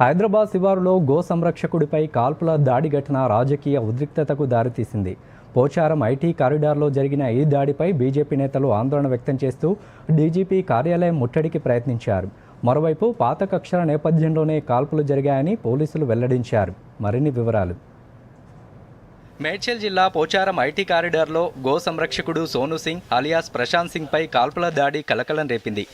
హైదరాబాద్ శివారులో గో సంరక్షకుడిపై కాల్పుల దాడి ఘటన రాజకీయ ఉద్రిక్తతకు దారితీసింది. పోచారం ఐటీ కారిడార్లో జరిగిన ఈ దాడిపై బీజేపీ నేతలు ఆందోళన వ్యక్తం చేస్తూ డీజీపీ కార్యాలయం ముట్టడికి ప్రయత్నించారు. మరోవైపు పాత కక్షల నేపథ్యంలోనే కాల్పులు జరిగాయని పోలీసులు వెల్లడించారు. మరిన్ని వివరాలు. మేడ్చల్ జిల్లా పోచారం ఐటీ కారిడార్లో గో సంరక్షకుడు సోను సింగ్ అలియాస్ ప్రశాంత్ సింగ్ పై కాల్పుల దాడి కలకలం రేపింది.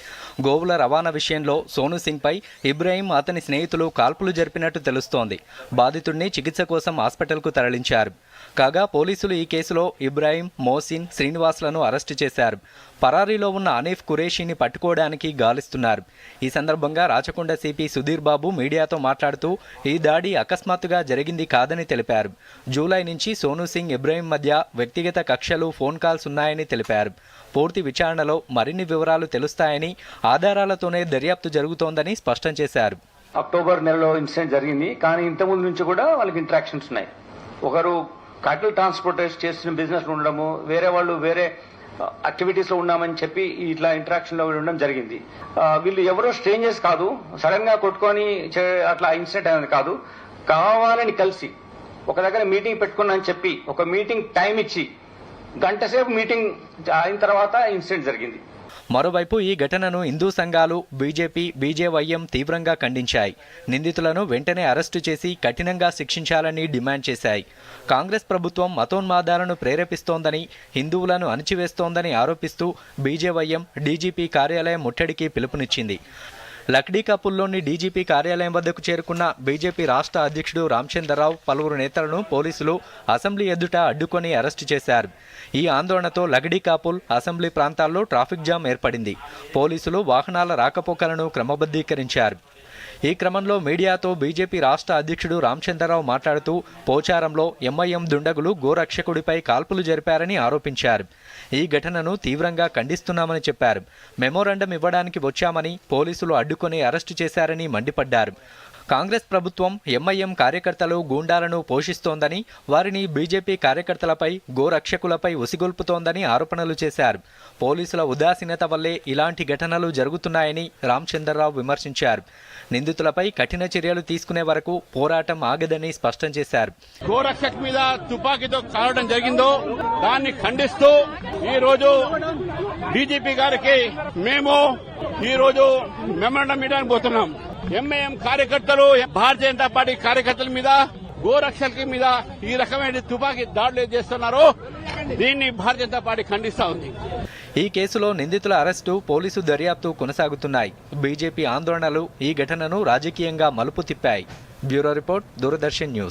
గోవుల రవాణా విషయంలో సోను సింగ్ పై ఇబ్రాహీం అతని స్నేహితులు కాల్పులు జరిపినట్టు తెలుస్తోంది. బాధితుడిని చికిత్స కోసం హాస్పిటల్కు తరలించారు. కాగా పోలీసులు ఈ కేసులో ఇబ్రాహీం మోసిన్ శ్రీనివాస్లను అరెస్టు చేశారు. పరారీలో ఉన్న అనీఫ్ ఖురేషీని పట్టుకోవడానికి గాలిస్తున్నారు. ఈ సందర్భంగా రాచకొండ సిపి సుధీర్ బాబు మీడియాతో మాట్లాడుతూ ఈ దాడి అకస్మాత్తుగా జరిగింది కాదని తెలిపారు. జూలై నుంచి సోను సింగ్ ఇబ్రాహీం మధ్య వ్యక్తిగత కక్షలు ఫోన్ కాల్స్ ఉన్నాయని తెలిపారు. పూర్తి విచారణలో మరిన్ని వివరాలు తెలుస్తాయని ఆధారాలతోనే దర్యాప్తు జరుగుతోందని స్పష్టం చేశారు. అక్టోబర్ నెలలో ఇన్సిడెంట్ జరిగింది. కానీ ఇంతకుముందు నుంచి కూడా వాళ్ళకి ఇంటరాక్షన్స్ ఉన్నాయి. ఒకరు కటిల్ ట్రాన్స్పోర్టేషన్ చేసిన బిజినెస్ ఉండడము వేరే వాళ్ళు వేరే యాక్టివిటీస్లో ఉన్నామని చెప్పి ఇట్లా ఇంటరాక్షన్లో ఉండడం జరిగింది. వీళ్ళు ఎవరో స్ట్రేంజర్స్ కాదు సడన్గా కొట్టుకొని చే- అట్లా ఇన్సిడెంట్ అనేది కాదు. కావాలని కలిసి ఒక దగ్గర మీటింగ్ పెట్టుకున్నాని చెప్పి ఒక మీటింగ్ టైం ఇచ్చి గంట సేపు మీటింగ్ అయిన తర్వాత ఇన్సిడెంట్ జరిగింది. మరోవైపు ఈ ఘటనను హిందూ సంఘాలు బీజేపీ బీజేవైఎం తీవ్రంగా ఖండించాయి. నిందితులను వెంటనే అరెస్టు చేసి కఠినంగా శిక్షించాలని డిమాండ్ చేశాయి. కాంగ్రెస్ ప్రభుత్వం మతోన్మాదాలను ప్రేరేపిస్తోందని హిందువులను అణిచివేస్తోందని ఆరోపిస్తూ బీజేవైఎం డీజీపీ కార్యాలయం ముట్టడికి పిలుపునిచ్చింది. లక్డీకాపుల్లోని డీజీపీ కార్యాలయం వద్దకు చేరుకున్న బీజేపీ రాష్ట్ర అధ్యక్షుడు రామచంద్రరావు పలువురు నేతలను పోలీసులు అసెంబ్లీ ఎదుట అడ్డుకొని అరెస్టు చేశారు. ఈ ఆందోళనతో లగడీ కాపుల్ అసెంబ్లీ ప్రాంతాల్లో ట్రాఫిక్ జామ్ ఏర్పడింది. పోలీసులు వాహనాల రాకపోకలను క్రమబద్ధీకరించారు. ఈ క్రమంలో మీడియాతో బీజేపీ రాష్ట్ర అధ్యక్షుడు రామచంద్రరావు మాట్లాడుతూ పోచారంలో ఎంఐఎం దుండగులు గోరక్షకుడిపై కాల్పులు జరిపారని ఆరోపించారు. ఈ ఘటనను తీవ్రంగా ఖండిస్తున్నామని చెప్పారు. మెమోరాండం ఇవ్వడానికి వచ్చామని పోలీసులు అడ్డుకొని అరెస్టు చేశారని మండిపడ్డారు. కాంగ్రెస్ ప్రభుత్వం ఎంఐఎం కార్యకర్తలు గూండాలను పోషిస్తోందని వారిని బీజేపీ కార్యకర్తలపై గోరక్షకులపై ఉసిగొల్పుతోందని ఆరోపణలు చేశారు. పోలీసుల ఉదాసీనత వల్లే ఇలాంటి ఘటనలు జరుగుతున్నాయని రామచంద్రరావు విమర్శించారు. నిందితులపై కఠిన చర్యలు తీసుకునే వరకు పోరాటం ఆగదని స్పష్టం చేశారు. గోరక్షక్ మీద తుపాకీతో కాలడం జరిగిందో దాన్ని ఖండిస్తూ ఈ రోజు డీజీపీ గారికి మేము ఈ రోజు మెమరాండం ఇవ్వడానికి పోతున్నాం. ఎంఐఎం కార్యకర్తలు భారతీయ జనతా పార్టీ కార్యకర్తల మీద గోరక్షకుల మీద ఈ రకమైన తుపాకీ దాడులు చేస్తున్నారో దీన్ని భారతీయ జనతా పార్టీ ఖండిస్తా ఉంది. ఈ కేసులో నిందితుల అరెస్టు పోలీసు దర్యాప్తు కొనసాగుతున్నాయి. బీజేపీ ఆందోళనలు ఈ ఘటనను రాజకీయంగా మలుపు తిప్పాయి. Bureau report Doordarshan news.